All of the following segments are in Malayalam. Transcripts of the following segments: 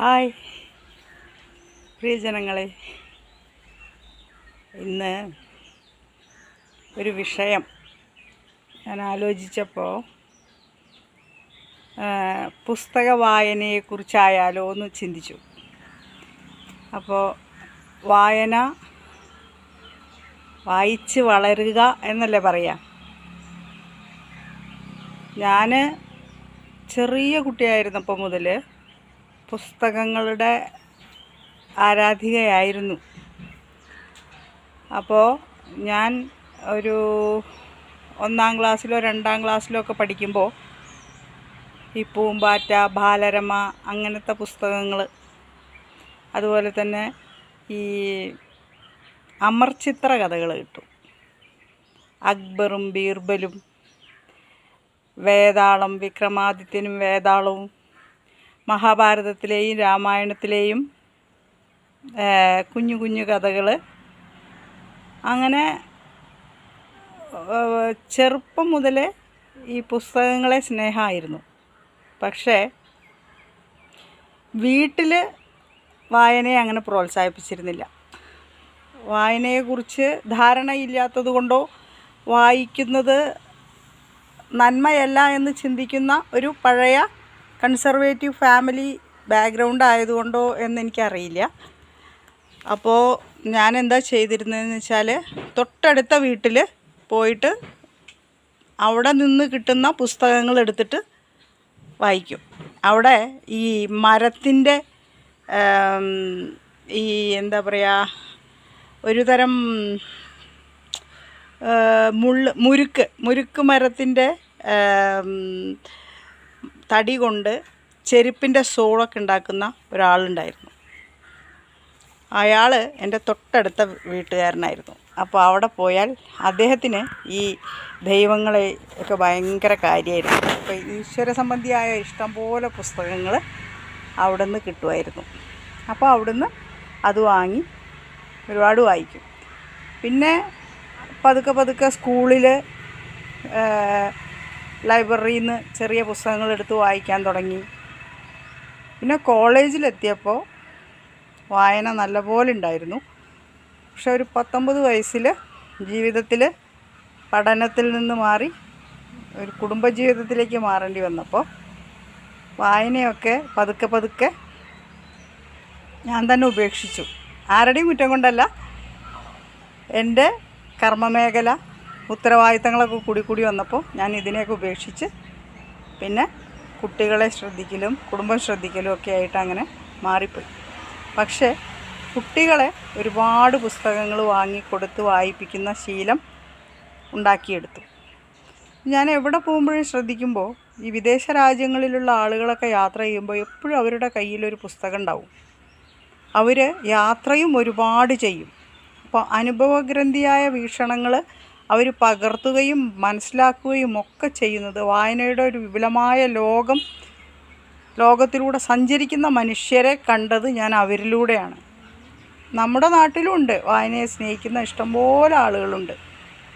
ഹായ്. പ്രിയജനങ്ങളെ ഇന്ന് ഒരു വിഷയം ഞാൻ ആലോചിച്ചപ്പോൾ പുസ്തക വായനയെക്കുറിച്ചായാലോ എന്ന് ചിന്തിച്ചു. അപ്പോൾ വായന വായിച്ച് വളരുക എന്നല്ലേ പറയാം? ഞാൻ ചെറിയ കുട്ടിയായിരുന്നപ്പോൾ മുതൽ പുസ്തകങ്ങളുടെ ആരാധികയായിരുന്നു. അപ്പോൾ ഞാൻ ഒരു ഒന്നാം ക്ലാസ്സിലോ രണ്ടാം ക്ലാസ്സിലോ ഒക്കെ പഠിക്കുമ്പോൾ ഈ പൂമ്പാറ്റ ബാലരമ അങ്ങനത്തെ പുസ്തകങ്ങൾ അതുപോലെ തന്നെ ഈ അമർചിത്ര കഥകൾ കിട്ടും. അക്ബറും ബീർബലും വേതാളം വിക്രമാദിത്യനും വേതാളവും മഹാഭാരതത്തിലെയും രാമായണത്തിലെയും കുഞ്ഞു കുഞ്ഞു കഥകൾ അങ്ങനെ ചെറുപ്പം മുതലേ ഈ പുസ്തകങ്ങളെ സ്നേഹമായിരുന്നു. പക്ഷേ വീട്ടിൽ വായനയെ അങ്ങനെ പ്രോത്സാഹിപ്പിച്ചിരുന്നില്ല. വായനയെക്കുറിച്ച് ധാരണയില്ലാത്തത് കൊണ്ടോ വായിക്കുന്നത് നന്മയല്ല എന്ന് ചിന്തിക്കുന്ന ഒരു പഴയ കൺസർവേറ്റീവ് ഫാമിലി ബാക്ക്ഗ്രൗണ്ട് ആയതുകൊണ്ടോ എന്നെനിക്കറിയില്ല. അപ്പോൾ ഞാൻ എന്താ ചെയ്തിരുന്നതെന്ന് വെച്ചാൽ തൊട്ടടുത്ത വീട്ടിൽ പോയിട്ട് അവിടെ നിന്ന് കിട്ടുന്ന പുസ്തകങ്ങൾ എടുത്തിട്ട് വായിക്കും. അവിടെ ഈ മരത്തിന്റെ ഈ എന്താ പറയുക ഒരു തരം മുള്ള് മുരുക്ക് മുരുക്ക് മരത്തിന്റെ തടി കൊണ്ട് ചെരുപ്പിന്റെ സോളൊക്കെ ഉണ്ടാക്കുന്ന ഒരാളുണ്ടായിരുന്നു. അയാൾ എന്റെ തൊട്ടടുത്ത വീട്ടുകാരനായിരുന്നു. അപ്പോൾ അവിടെ പോയാൽ അദ്ദേഹത്തിന് ഈ ദൈവങ്ങളെ ഒക്കെ ഭയങ്കര കാര്യമായിരുന്നു. അപ്പോൾ ഈശ്വര സംബന്ധിയായ ഇഷ്ടംപോലെ പുസ്തകങ്ങൾ അവിടെ നിന്ന് കിട്ടുമായിരുന്നു. അപ്പോൾ അവിടുന്ന് അത് വാങ്ങി ഒരുപാട് വായിക്കും. പിന്നെ പതുക്കെ പതുക്കെ സ്കൂളിൽ ലൈബ്രറിയിൽ നിന്ന് ചെറിയ പുസ്തകങ്ങൾ എടുത്ത് വായിക്കാൻ തുടങ്ങി. പിന്നെ കോളേജിലെത്തിയപ്പോൾ വായന നല്ലപോലെ ഉണ്ടായിരുന്നു. പക്ഷെ ഒരു പത്തൊമ്പത് വയസ്സിൽ ജീവിതത്തിൽ പഠനത്തിൽ നിന്ന് മാറി ഒരു കുടുംബജീവിതത്തിലേക്ക് മാറേണ്ടി വന്നപ്പോൾ വായനയൊക്കെ പതുക്കെ പതുക്കെ ഞാൻ തന്നെ ഉപേക്ഷിച്ചു. ആരുടെയും കുറ്റം കൊണ്ടല്ല എന്റെ കർമ്മമേഖല ഉത്തരവാദിത്തങ്ങളൊക്കെ കൂടി കൂടി വന്നപ്പോൾ ഞാൻ ഇതിനെയൊക്കെ ഉപേക്ഷിച്ച് പിന്നെ കുട്ടികളെ ശ്രദ്ധിക്കലും കുടുംബം ശ്രദ്ധിക്കലും ഒക്കെ ആയിട്ട് അങ്ങനെ മാറിപ്പോയി. പക്ഷേ കുട്ടികളെ ഒരുപാട് പുസ്തകങ്ങൾ വാങ്ങിക്കൊടുത്ത് വായിപ്പിക്കുന്ന ശീലം ഉണ്ടാക്കിയെടുത്തു. ഞാൻ എവിടെ പോകുമ്പോഴും ശ്രദ്ധിക്കുമ്പോൾ ഈ വിദേശ രാജ്യങ്ങളിലുള്ള ആളുകളൊക്കെ യാത്ര ചെയ്യുമ്പോൾ എപ്പോഴും അവരുടെ കയ്യിലൊരു പുസ്തകം ഉണ്ടാവും. അവർ യാത്രയും ഒരുപാട് ചെയ്യും. അപ്പോൾ അനുഭവഗ്രന്ഥിയായ വീക്ഷണങ്ങൾ അവർ പകർത്തുകയും മനസ്സിലാക്കുകയും ഒക്കെ ചെയ്യുന്നത് വായനയുടെ ഒരു വിപുലമായ ലോകം ലോകത്തിലൂടെ സഞ്ചരിക്കുന്ന മനുഷ്യരെ കണ്ടത് ഞാൻ അവരിലൂടെയാണ്. നമ്മുടെ നാട്ടിലുമുണ്ട് വായനയെ സ്നേഹിക്കുന്ന ഇഷ്ടംപോലെ ആളുകളുണ്ട്.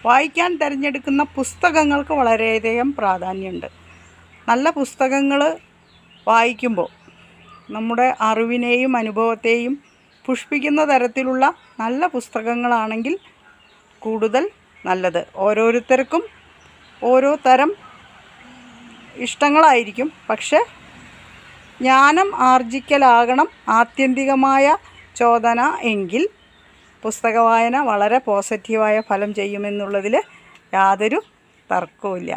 വായിക്കാൻ തിരഞ്ഞെടുക്കുന്ന പുസ്തകങ്ങൾക്ക് വളരെയധികം പ്രാധാന്യമുണ്ട്. നല്ല പുസ്തകങ്ങൾ വായിക്കുമ്പോൾ നമ്മുടെ അറിവിനെയും അനുഭവത്തെയും പുഷ്പിക്കുന്ന തരത്തിലുള്ള നല്ല പുസ്തകങ്ങളാണെങ്കിൽ കൂടുതൽ നല്ലത്. ഓരോരുത്തർക്കും ഓരോ തരം ഇഷ്ടങ്ങളായിരിക്കും. പക്ഷെ ജ്ഞാനം ആർജിക്കലാകണം ആത്യന്തികമായ ചോദന എങ്കിൽ പുസ്തക വായന വളരെ പോസിറ്റീവായ ഫലം ചെയ്യുമെന്നുള്ളതിൽ യാതൊരു തർക്കവുമില്ല.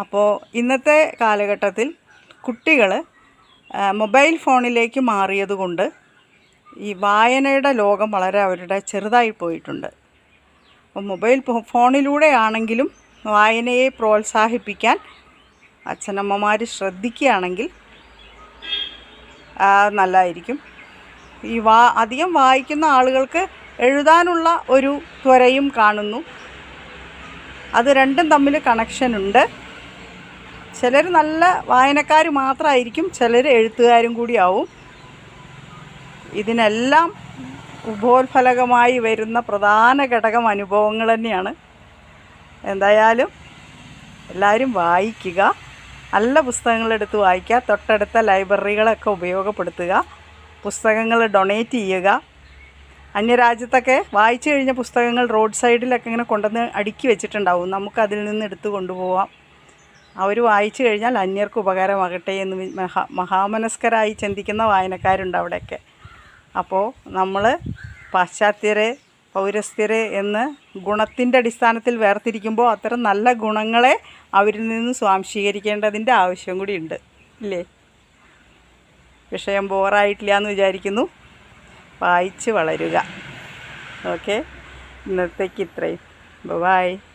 അപ്പോൾ ഇന്നത്തെ കാലഘട്ടത്തിൽ കുട്ടികൾ മൊബൈൽ ഫോണിലേക്ക് മാറിയതുകൊണ്ട് ഈ വായനയുടെ ലോകം വളരെ അവരുടെ ചെറുതായി പോയിട്ടുണ്ട്. മൊബൈൽ ഫോണിലൂടെ ഫോണിലൂടെയാണെങ്കിലും വായനയെ പ്രോത്സാഹിപ്പിക്കാൻ അച്ഛനമ്മമാർ ശ്രദ്ധിക്കുകയാണെങ്കിൽ നല്ലതായിരിക്കും ഈ വാ അധികം വായിക്കുന്ന ആളുകൾക്ക് എഴുതാനുള്ള ഒരു ത്വരയും കാണുന്നു. അത് രണ്ടും തമ്മിൽ കണക്ഷനുണ്ട് ചിലർ നല്ല വായനക്കാർ മാത്രമായിരിക്കും ചിലർ എഴുത്തുകാരും കൂടിയാവും ഇതിനെല്ലാം ഉപോത്ഫലകമായി വരുന്ന പ്രധാന ഘടകം അനുഭവങ്ങൾ തന്നെയാണ്. എന്തായാലും എല്ലാവരും വായിക്കുക നല്ല പുസ്തകങ്ങളെടുത്ത് വായിക്കുക തൊട്ടടുത്ത ലൈബ്രറികളൊക്കെ ഉപയോഗപ്പെടുത്തുക പുസ്തകങ്ങൾ ഡൊണേറ്റ് ചെയ്യുക. അന്യരാജ്യത്തൊക്കെ വായിച്ചു കഴിഞ്ഞ പുസ്തകങ്ങൾ റോഡ് സൈഡിലൊക്കെ ഇങ്ങനെ കൊണ്ടുവന്ന് അടുക്കി വെച്ചിട്ടുണ്ടാവും. നമുക്ക് അതിൽ നിന്ന് എടുത്ത് കൊണ്ടുപോവാം. അവർ വായിച്ചു കഴിഞ്ഞാൽ അന്യർക്ക് ഉപകാരമാകട്ടെ എന്ന് മഹാ മഹാമനസ്കരായി ചിന്തിക്കുന്ന വായനക്കാരുണ്ട് അവിടെയൊക്കെ. അപ്പോൾ നമ്മൾ പാശ്ചാത്യരെ പൗരസ്ത്യരെ എന്ന് ഗുണത്തിന്റെ അടിസ്ഥാനത്തിൽ വേർതിരിക്കുമ്പോൾ അത്തരം നല്ല ഗുണങ്ങളെ അവരിൽ നിന്ന് സ്വാംശീകരിക്കേണ്ടതിന്റെ ആവശ്യം കൂടി ഉണ്ട് ഇല്ലേ? വിഷയം ബോറായിട്ടില്ല എന്ന് വിചാരിക്കുന്നു. വായിച്ച് വളരുക. ഓക്കെ? ഇന്നത്തേക്ക് ഇത്രയും. ബൈ.